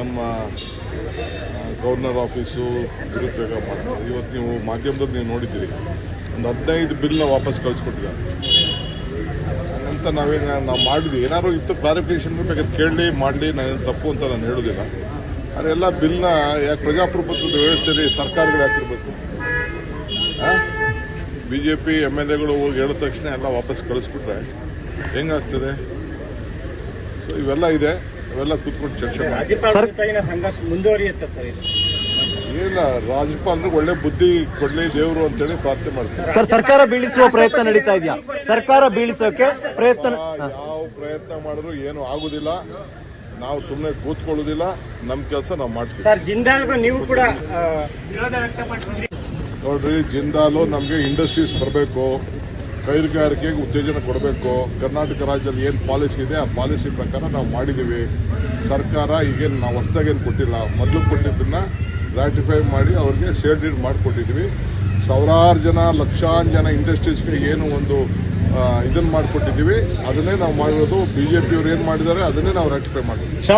ನಮ್ಮ governor office ಮಾಡ್ತಾರೆ ಇವತ್ತು ನೀವು ಮಾಧ್ಯಮದಲ್ಲಿ ನೀವು ನೋಡಿದ್ದೀರಿ, ಒಂದು ಹದಿನೈದು ಬಿಲ್ನ ವಾಪಸ್ ಕಳಿಸ್ಕೊಟ್ಟಿದ್ದಾರೆ. ಅಂತ ನಾವೇನು ನಾವು ಮಾಡಿದ್ವಿ. ಏನಾದರೂ ಇತ್ತು ಕ್ಲಾರಿಫಿಕೇಶನ್ ಬೇಕಾದ್ರೆ ಕೇಳಲಿ ಮಾಡಲಿ ನಾನು ತಪ್ಪು ಅಂತ ನಾನು ಹೇಳೋದಿಲ್ಲ. ಆದರೆ ಎಲ್ಲ ಬಿಲ್ನ ಯಾಕೆ ಪ್ರಜಾಪ್ರಭುತ್ವದ ವ್ಯವಸ್ಥೆಯಲ್ಲಿ ಸರ್ಕಾರಗಳು ಹಾಕಿರ್ಬೇಕು B J P M L ಎಗಳು ಹೋಗಿ ಹೇಳಿದ ತಕ್ಷಣ ಎಲ್ಲ ವಾಪಸ್ ಕಳಿಸ್ಬಿಟ್ರೆ ಹೆಂಗಾಗ್ತದೆ ಸೊ ಇವೆಲ್ಲ ಇದೆ. ಇವೆಲ್ಲ ಕೂತ್ಕೊಂಡು ಚರ್ಚೆ ಮಾಡಿ ರಾಜ್ಯಪಾಲರ ಸಂಘರ್ಷ ಮುಂದುವರಿಯುತ್ತೆ ಸರ್ ಇದು. ಒಳ್ಳೆ ಬುದ್ಧಿ ಕೊಡ್ಲಿ ದೇವರು ಅಂತೇಳಿ ಪ್ರಾರ್ಥನೆ ಮಾಡ್ತಾರೆ ಸರ್ ಸರ್ಕಾರ ಬೀಳಿಸುವ ಪ್ರಯತ್ನ ನಡೀತಾ ಇದೆಯಾ? ಸರ್ಕಾರ ಬೀಳಿಸೋಕೆ ಪ್ರಯತ್ನ ಯಾವ ಪ್ರಯತ್ನ ಮಾಡಿದ್ರು ಏನು ಆಗುದಿಲ್ಲ. ನಾವು ಸುಮ್ಮನೆ ಕೂತ್ಕೊಳ್ಳೋದಿಲ್ಲ. ನಮ್ಮ ಕೆಲಸ ನಾವು ಮಾಡ್ತೀವಿ. ಸರ್ ಜಿಂದಾಲ್ಗೂ ನೀವು ಕೂಡ ನೋಡ್ರಿ ಜಿಂದಾಲು ನಮಗೆ ಇಂಡಸ್ಟ್ರೀಸ್ ಬರಬೇಕು. ಕೈಗಾರಿಕೆಗೆ ಉತ್ತೇಜನ ಕೊಡಬೇಕು. ಕರ್ನಾಟಕ ರಾಜ್ಯದಲ್ಲಿ ಏನು ಪಾಲಿಸಿ ಇದೆ, ಆ ಪಾಲಿಸಿ ಪ್ರಕಾರ ನಾವು ಮಾಡಿದ್ದೀವಿ. ಸರ್ಕಾರ ಈಗೇನು ನಾವು ಹೊಸದಾಗೇನು ಕೊಟ್ಟಿಲ್ಲ. ಮೊದಲು ಕೊಟ್ಟಿದ್ದನ್ನ ರಾಟಿಫೈ ಮಾಡಿ ಅವ್ರಿಗೆ ಶೇರ್ ಡೀಡ್ ಮಾಡಿಕೊಟ್ಟಿದ್ವಿ ಸಾವಿರಾರು ಜನ ಲಕ್ಷಾಂತರ ಜನ ಇಂಡಸ್ಟ್ರೀಸ್ಗೆ ಏನು ಒಂದು ಇದನ್ನು ಮಾಡಿಕೊಟ್ಟಿದ್ದೀವಿ. ಅದನ್ನೇ ನಾವು ಮಾಡಿರೋದು. ಬಿ ಜೆ ಪಿಯವ್ರು ಏನು ಮಾಡಿದ್ದಾರೆ, ಅದನ್ನೇ ನಾವು ರ್ಯಾಟಿಫೈ ಮಾಡಿದ್ವಿ ಶಾಸ